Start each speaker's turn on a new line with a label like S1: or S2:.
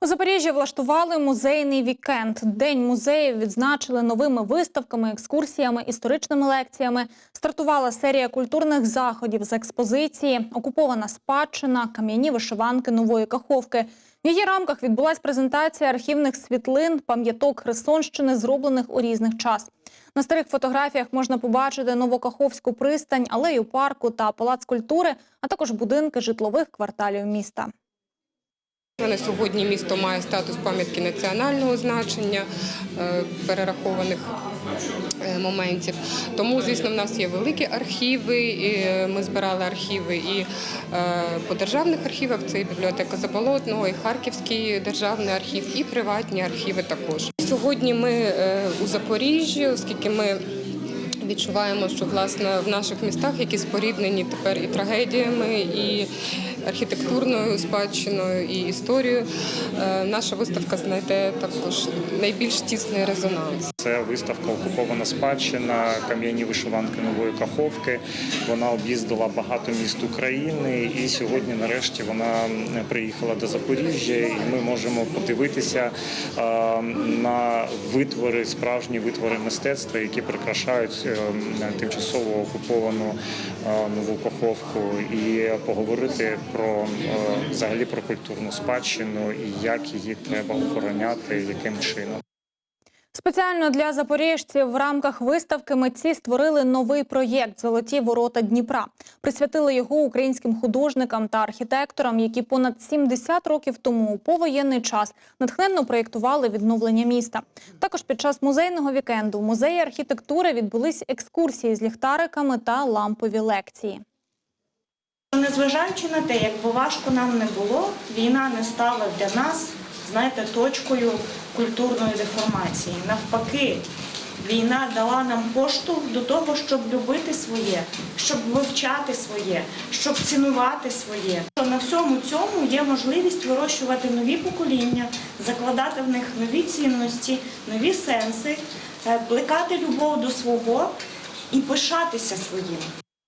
S1: У Запоріжжі влаштували музейний вікенд. День музеїв відзначили новими виставками, екскурсіями, історичними лекціями. Стартувала серія культурних заходів з експозиції, окупована спадщина, кам'яні вишиванки нової каховки. В її рамках відбулась презентація архівних світлин, пам'яток Херсонщини, зроблених у різних час. На старих фотографіях можна побачити Новокаховську пристань, алею парку та палац культури, а також будинки житлових кварталів міста.
S2: На сьогодні місто має статус пам'ятки національного значення е, перерахованих е, моментів. Тому, звісно, в нас є великі архіви. і е, Ми збирали архіви і по державних архівах. Це і бібліотека Заболотного, і Харківський державний архів, і приватні архіви також. Сьогодні ми у Запоріжжі, оскільки ми відчуваємо, що власне в наших містах, які споріднені тепер і трагедіями, і архітектурною спадщиною, і історією, е, наша виставка знайде також найбільш тісний резонанс.
S3: Це виставка Окупована спадщина, кам'яні вишиванки нової каховки. Вона об'їздила багато міст України, і сьогодні, нарешті, вона приїхала до Запоріжжя, і ми можемо подивитися е, на витвори, справжні витвори мистецтва, які прикрашають е, тимчасово окуповану нову каховку, і поговорити про е, взагалі про культурну спадщину і як її треба охороняти, яким чином.
S1: Спеціально для запоріжців в рамках виставки митці створили новий проєкт Золоті ворота Дніпра. Присвятили його українським художникам та архітекторам, які понад 70 років тому у повоєнний час натхненно проєктували відновлення міста. Також під час музейного вікенду в музеї архітектури відбулись екскурсії з ліхтариками та лампові лекції.
S4: Незважаючи на те, як би важко нам не було, війна не стала для нас, знаєте, точкою культурної деформації. Навпаки, війна дала нам поштовх до того, щоб любити своє, щоб вивчати своє, щоб цінувати своє. На всьому цьому є можливість вирощувати нові покоління, закладати в них нові цінності, нові сенси, е, плекати любов до свого і пишатися своїм.